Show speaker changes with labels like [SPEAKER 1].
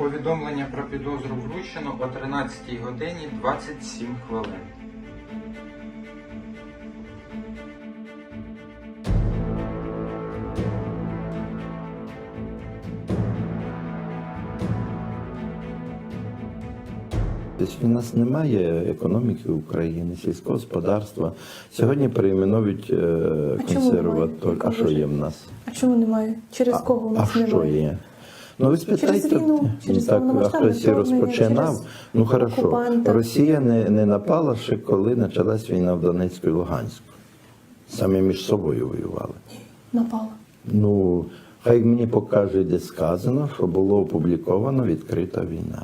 [SPEAKER 1] Повідомлення про підозру вручено о 13 годині 27 хвилин.
[SPEAKER 2] Тобто в нас немає економіки України, сільського господарства. Сьогодні перейменують е,
[SPEAKER 3] А чому
[SPEAKER 2] консерваторію.
[SPEAKER 3] немає?
[SPEAKER 2] А що є в нас?
[SPEAKER 3] А чому немає? Через кого у
[SPEAKER 2] А
[SPEAKER 3] нас
[SPEAKER 2] що є? Ну ви спитайте,
[SPEAKER 3] Через війну, через
[SPEAKER 2] так, а хтось і розпочинав. Ну хорошо,
[SPEAKER 3] окупанта.
[SPEAKER 2] Росія не, не напала ще коли почалась війна в Донецьку і Луганську. Саме між собою воювали.
[SPEAKER 3] Напала.
[SPEAKER 2] Ну, хай мені покаже, де сказано, що було опубліковано відкрита війна.